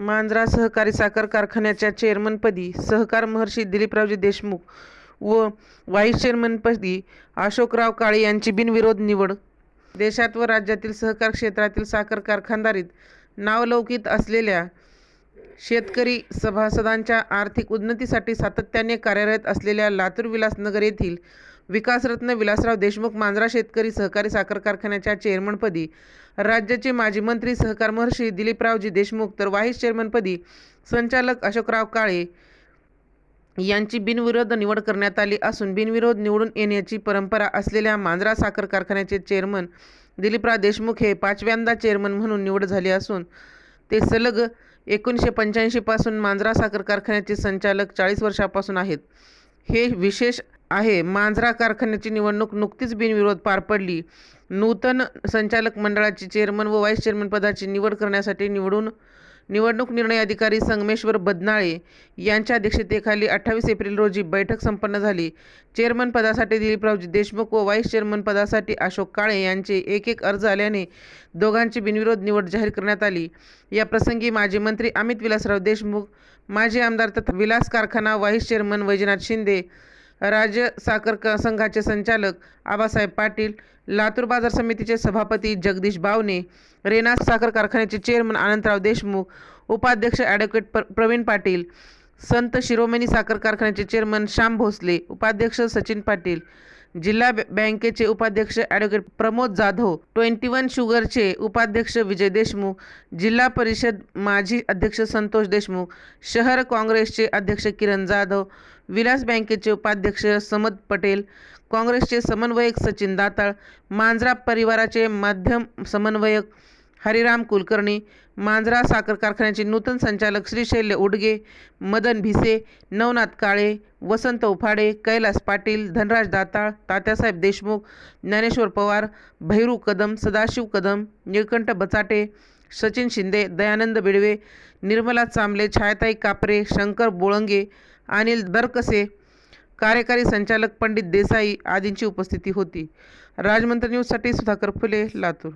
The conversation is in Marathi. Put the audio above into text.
मांजरा सहकारी साखर कारखान्याच्या चेअरमनपदी सहकार महर्षी दिलीपरावजी देशमुख व व्हाईस चेअरमनपदी अशोकराव काळे यांची बिनविरोध निवड. देशात व राज्यातील सहकार क्षेत्रातील साखर कारखानदारीत नावलौकिक असलेल्या शेतकरी सभासदांच्या आर्थिक उन्नतीसाठी सातत्याने कार्यरत असलेल्या लातूर विलासनगर येथील विकासरत्न विलासराव देशमुख मांजरा शेतकरी सहकारी साखर कारखान्याच्या चेअरमनपदी राज्याचे माजी मंत्री सहकार महर्षी दिलीपरावजी देशमुख तर व्हाईस चेअरमनपदी संचालक अशोकराव काळे यांची बिनविरोध निवड करण्यात आली असून बिनविरोध निवडून येण्याची परंपरा असलेल्या मांजरा साखर कारखान्याचे चेअरमन दिलीपराव देशमुख हे पाचव्यांदा चेअरमन म्हणून निवड झाली असून ते सलग एकोणीसशे पंच्याऐंशीपासून मांजरा साखर कारखान्याचे संचालक चाळीस वर्षापासून आहेत. हे विशेष आहे. मांजरा कारखान्याची निवडणूक नुकतीच बिनविरोध पार पडली. नूतन संचालक मंडळाची चेअरमन व व्हाईस चेअरमन पदाची निवड करण्यासाठी निवडून निवडणूक निर्णय अधिकारी संगमेश्वर बदनाळे यांच्या अध्यक्षतेखाली अठ्ठावीस एप्रिल रोजी बैठक संपन्न झाली. चेअरमन पदासाठी दिलीपरावजी देशमुख व व्हाईस चेअरमन पदासाठी अशोक काळे यांचे एक एक अर्ज आल्याने दोघांची बिनविरोध निवड जाहीर करण्यात आली. या प्रसंगी माजी मंत्री अमित विलासराव देशमुख माजी आमदार तथा विलास कारखाना व्हाईस चेअरमन वैजनाथ शिंदे राज्य साखर क संघाचे संचालक आबासाहेब पाटील लातूर बाजार समितीचे सभापती जगदीश बावने रेना साखर कारखान्याचे चेअरमन आनंदराव देशमुख उपाध्यक्ष ॲडव्होकेट प्र प्रवीण पाटील संत शिरोमणी साखर कारखान्याचे चेअरमन श्याम भोसले उपाध्यक्ष सचिन पाटील जिल्हा बँकेचे उपाध्यक्ष advocate Pramod Jadhav twenty one शुगरचे उपाध्यक्ष विजय देशमुख जिल्हा परिषद माजी अध्यक्ष संतोष देशमुख शहर काँग्रेसचे अध्यक्ष किरण जाधव विलास बँकेचे उपाध्यक्ष समद पटेल काँग्रेसचे समन्वयक सचिन दाताळ मांजरा परिवाराचे माध्यम समन्वयक हरिराम कुलकर्णी मांजरा साखर कारखान्याचे नूतन संचालक श्रीशैल्य उडगे मदन भिसे नवनाथ काळे वसंत उफाडे कैलास पाटील धनराज दाताळ तात्यासाहेब देशमुख ज्ञानेश्वर पवार भैरू कदम सदाशिव कदम निळकंठ बचाटे सचिन शिंदे दयानंद बिडवे निर्मला चांबले छायाताई कापरे शंकर बोळंगे अनिल दरकसे कार्यकारी संचालक पंडित देसाई आदींची उपस्थिती होती. राजमंत्र न्यूजसाठी सुधाकर फुले लातूर.